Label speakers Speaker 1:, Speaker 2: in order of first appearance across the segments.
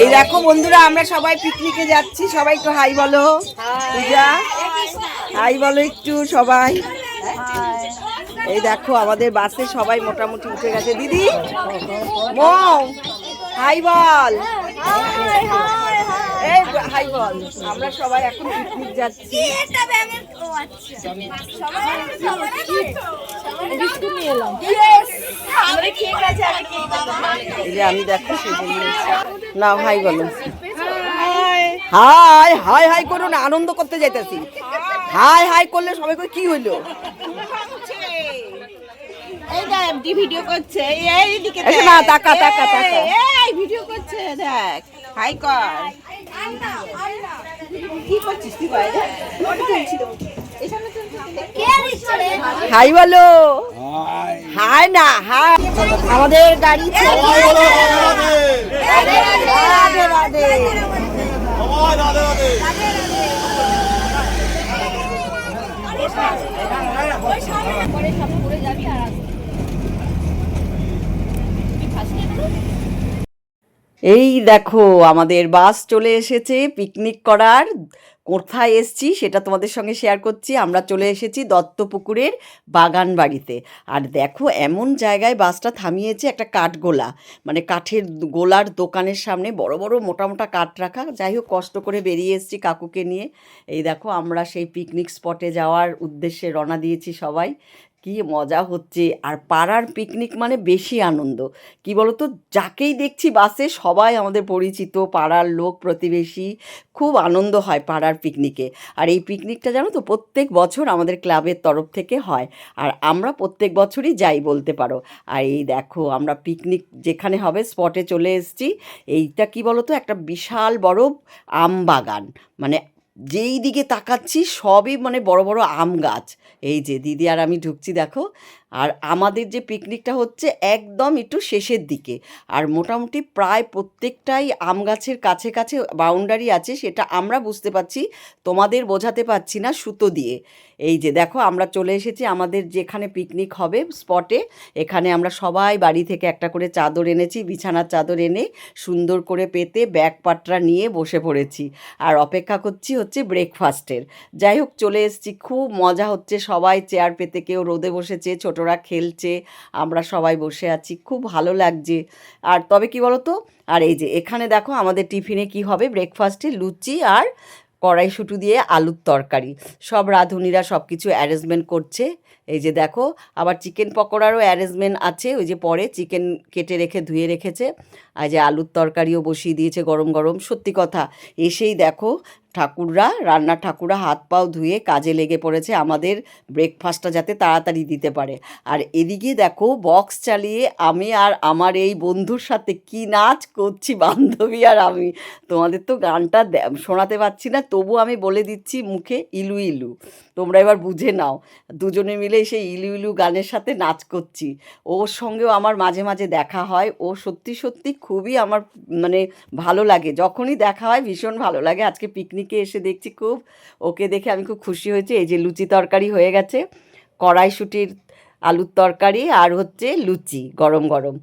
Speaker 1: এই দেখো বন্ধুরা, আমরা সবাই পিকনিকে যাচ্ছি। সবাই একটু হাই বলো। পূজা, হাই বলো একটু সবাই। এই দেখো, আমাদের বাসে সবাই মোটামুটি উঠে গেছে। দিদি হাই বল। আমরা সবাই এখন যাচ্ছি। আমি দেখো সেজন্য না হাই বলো হাই হাই হাই করো না আনন্দ করতে যাইতেছি হাই হাই করলে সবাই করে কি হইল
Speaker 2: ভিডিও করছে
Speaker 1: না তাকা তাকা তাকা
Speaker 2: এই ভিডিও করছে দেখ হাই কর কি করছিস তুই
Speaker 1: হাই বলো হাই না হাই আমাদের গাড়ি এই দেখো আমাদের বাস চলে এসেছে পিকনিক করার। কোথায় এসছি সেটা তোমাদের সঙ্গে শেয়ার করছি। আমরা চলে এসেছি দত্তপুকুরের বাগান বাড়িতে আর দেখো, এমন জায়গায় বাসটা থামিয়েছে একটা কাঠগোলা। মানে কাঠের গোলার দোকানের সামনে বড় বড়, মোটা মোটা কাঠ রাখা। যাই হোক, কষ্ট করে বেরিয়ে এসছি কাকুকে নিয়ে। এই দেখো, আমরা সেই পিকনিক স্পটে যাওয়ার উদ্দেশ্যে রওনা দিয়েছি সবাই। কি মজা হচ্ছে। আর পাড়ার পিকনিক মানে বেশি আনন্দ। কি বলতো? যাকেই দেখছি বাসে সবাই আমাদের পরিচিত, পাড়ার লোক, প্রতিবেশী, খুব আনন্দ হয় পাড়ার পিকনিকে আর এই পিকনিকটা জানো তো, প্রত্যেক বছর আমাদের ক্লাবের তরফ থেকে হয়। আর আমরা প্রত্যেক বছরই যাই বলতে পারো। আর এই দেখো, আমরা পিকনিক যেখানে হবে স্পটে চলে এসেছি। এইটা কি বলতো? একটা বিশাল বড় আম বাগান। মানে যেই দিকে তাকাচ্ছি সবই মানে বড় বড় আম গাছ। এই যে দিদি আর আমি ঢুকছি, দেখো। আর আমাদের যে পিকনিকটা হচ্ছে একদম একটু শেষের দিকে। আর মোটামুটি প্রায় প্রত্যেকটাই আম গাছের কাছে কাছে বাউন্ডারি আছে, সেটা আমরা বুঝতে পারছি, তোমাদের বোঝাতে পারছি না সুতো দিয়ে। এই যে দেখো, আমরা চলে এসেছি আমাদের যেখানে পিকনিক হবে স্পটে এখানে আমরা সবাই বাড়ি থেকে একটা করে চাদর এনেছি, বিছানার চাদর এনে সুন্দর করে পেতে ব্যাগ পাটরা নিয়ে বসে পড়েছি। আর অপেক্ষা করছি হচ্ছে ব্রেকফাস্টের যাই হোক, চলে এসেছি, খুব মজা হচ্ছে সবাই চেয়ার পেতে, কেউ রোদে বসেছে ছোটরা খেলছে, আমরা সবাই বসে আছি, খুব ভালো লাগছে। আর তবে কি বলো তো আর এই যে এখানে দেখো আমাদের টিফিনে কি হবে? ব্রেকফাস্টে লুচি আর কড়াইশুঁটু দিয়ে আলুর তরকারি। সব রাঁধুনিরা সব কিছু অ্যারেঞ্জমেন্ট করছে। এই যে দেখো, আবার চিকেন পকোড়ারও অ্যারেঞ্জমেন্ট আছে। ওই যে পরে চিকেন কেটে রেখে, ধুয়ে রেখেছে। আর যে আলুর তরকারিও বসিয়ে দিয়েছে গরম গরম। সত্যি কথা, এসেই দেখো ঠাকুররা রান্নার ঠাকুররা হাত পাও ধুয়ে কাজে লেগে পড়েছে আমাদের ব্রেকফাস্টটা যাতে তাড়াতাড়ি দিতে পারে। আর এদিকে দেখো বক্স চালিয়ে আমি আর আমার এই বন্ধুর সাথে কি নাচ করছি বান্ধবী আর আমি। তোমাদের তো গানটা শোনাতে পারছি না, তবু আমি বলে দিচ্ছি মুখে ইলু ইলু। তোমরা এবার বুঝে নাও, দুজনে মিলে সেই ইলু ইলু গানের সাথে নাচ করছি। ওর সঙ্গেও আমার মাঝে মাঝে দেখা হয়, ও সত্যি সত্যি খুবই আমার মানে ভালো লাগে। যখনই দেখা হয় ভীষণ ভালো লাগে। আজকে পিকনিকে এসে দেখছি খুব। ওকে দেখে আমি খুব খুশি হয়েছি। এই যে লুচি তরকারি হয়ে গেছে। কড়াইশুটির আলুর তরকারি আর হচ্ছে লুচি, গরম গরম।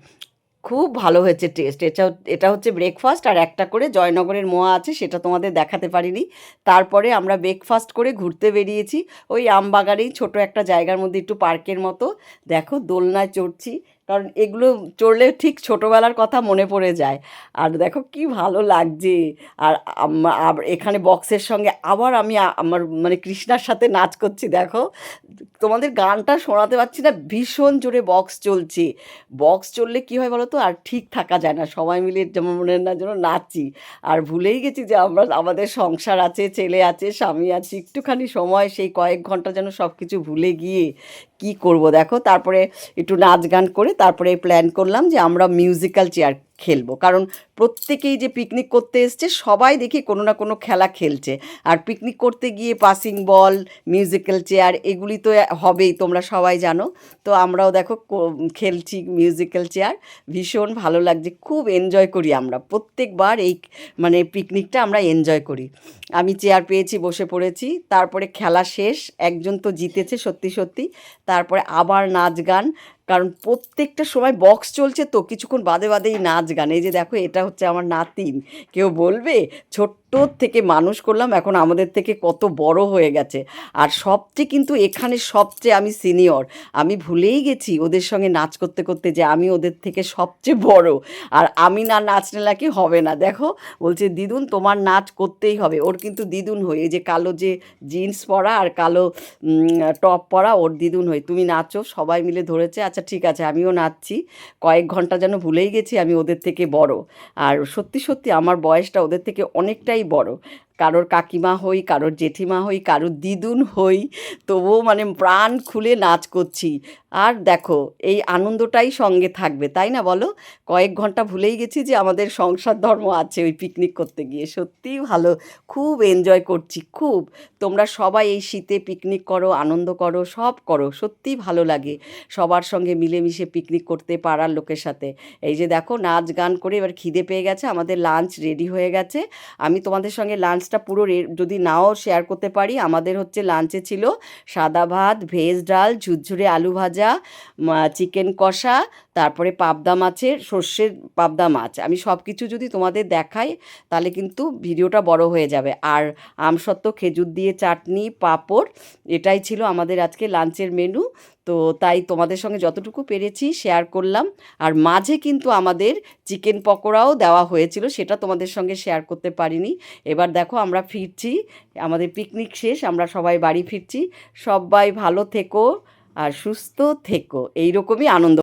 Speaker 1: খুব ভালো হয়েছে টেস্ট এটা এটা হচ্ছে ব্রেকফাস্ট আর একটা করে জয়নগরের মোয়া আছে, সেটা তোমাদের দেখাতে পারিনি। তারপরে আমরা ব্রেকফাস্ট করে ঘুরতে বেরিয়েছি। ওই আমবাগানেই ছোট একটা জায়গার মধ্যে একটু পার্কের মতো। দেখো দোলনায় চড়ছি। কারণ এগুলো চড়লে ঠিক ছোটোবেলার কথা মনে পড়ে যায়। আর দেখো কি ভালো লাগছে। আর এখানে বক্সের সঙ্গে আবার আমি আমার মানে কৃষ্ণার সাথে নাচ করছি, দেখো। তোমাদের গানটা শোনাতে পারছি না, ভীষণ জোরে বক্স চলছে। বক্স চললে কি হয় বলো তো? আর ঠিক থাকা যায় না, সবাই মিলে যেমন মনে না যেন নাচি আর ভুলেই গেছি যে আমরা, আমাদের সংসার আছে, ছেলে আছে, স্বামী আছে, একটুখানি সময়, সেই কয়েক ঘণ্টা যেন সব কিছু ভুলে গিয়ে কি করব, দেখো। তারপরে একটু নাচ গান করে তারপরে প্ল্যান করলাম যে আমরা মিউজিক্যাল চেয়ার খেলব। কারণ প্রত্যেকেই যে পিকনিক করতে এসছে, সবাই দেখি কোনো না কোনো খেলা খেলছে। আর পিকনিক করতে গিয়ে পাসিং বল মিউজিক্যাল চেয়ার এগুলি তো হবেই, তোমরা সবাই জানো। তো আমরাও দেখো খেলছি মিউজিক্যাল চেয়ার ভীষণ ভালো লাগছে, খুব এনজয় করি আমরা। প্রত্যেকবার এই মানে পিকনিকটা আমরা এনজয় করি। আমি চেয়ার পেয়েছি, বসে পড়েছি, তারপরে খেলা শেষ, একজন তো জিতেছে সত্যি সত্যি, তারপরে আবার নাচ গান, কারণ প্রত্যেকটা সময় বক্স চলছে তো, কিছুক্ষণ বাদে বাদেই নাচ গান। এই যে দেখো এটা হচ্ছে আমার নাতিন। কেউ বলবে ছোট্ট থেকে মানুষ করলাম, এখন আমাদের থেকে কত বড় হয়ে গেছে। আর সবচেয়ে কিন্তু এখানে সবচেয়ে আমি সিনিয়র আমি ভুলেই গেছি ওদের সঙ্গে নাচ করতে করতে যে আমি ওদের থেকে সবচেয়ে বড়। আর আমি না নাচলে নাকি হবে না? দেখো, বলছে, দিদুন, তোমার নাচ করতেই হবে। ওর কিন্তু দিদুন এই যে কালো যে জিন্স পরা আর কালো টপ পরা, ওর দিদুন হই। তুমি নাচো, সবাই মিলে ধরেছে আচ্ছা ঠিক আছে, আমিও নাচছি। কয়েক ঘণ্টা যেন ভুলেই গেছি, আমি ওদের থেকে বড়। আর সত্যি সত্যি আমার বয়সটা ওদের থেকে অনেকটাই বড়। কারোর কাকিমা হই, কারোর জেঠিমা হই, কারোর দিদুন হই, তবুও মানে প্রাণ খুলে নাচ করছি। আর দেখো, এই আনন্দটাই সঙ্গে থাকবে, তাই না বলো? কয়েক ঘণ্টা ভুলেই গেছি যে আমাদের সংসার ধর্ম আছে ওই পিকনিক করতে গিয়ে। সত্যিই ভালো, খুব এনজয় করছি, খুব। তোমরা সবাই এই শীতে পিকনিক করো, আনন্দ করো, সব করো, সত্যিই ভালো লাগে সবার সঙ্গে মিলেমিশে পিকনিক করতে পাড়ার লোকের সাথে। এই যে দেখো, নাচ গান করে এবার খিদে পেয়ে গেছে, আমাদের লাঞ্চ রেডি হয়ে গেছে। আমি তোমাদের সঙ্গে লাঞ্চটা পুরো যদি নাও শেয়ার করতে পারি, আমাদের হচ্ছে লাঞ্চে ছিল সাদা ভাত ভেজ ডাল, ঝুরঝুরে আলু ভাজা চিকেন কষা, তারপরে পাবদা মাছের, সর্ষের পাবদা মাছ। আমি সব কিছু যদি তোমাদের দেখাই, তাহলে কিন্তু ভিডিওটা বড় হয়ে যাবে। আর আমসত্ত্ব খেজুর দিয়ে চাটনি, পাঁপড়, এটাই ছিল আমাদের আজকে লাঞ্চের মেনু তো তাই তোমাদের সঙ্গে যতটুকু পেরেছি শেয়ার করলাম। আর মাঝে কিন্তু আমাদের চিকেন পকোড়াও দেওয়া হয়েছিল, সেটা তোমাদের সঙ্গে শেয়ার করতে পারিনি। এবার দেখো আমরা ফিরছি, আমাদের পিকনিক শেষ, আমরা সবাই বাড়ি ফিরছি। সবাই ভালো থেকো আর সুস্থ থেকো। এইরকমই আনন্দ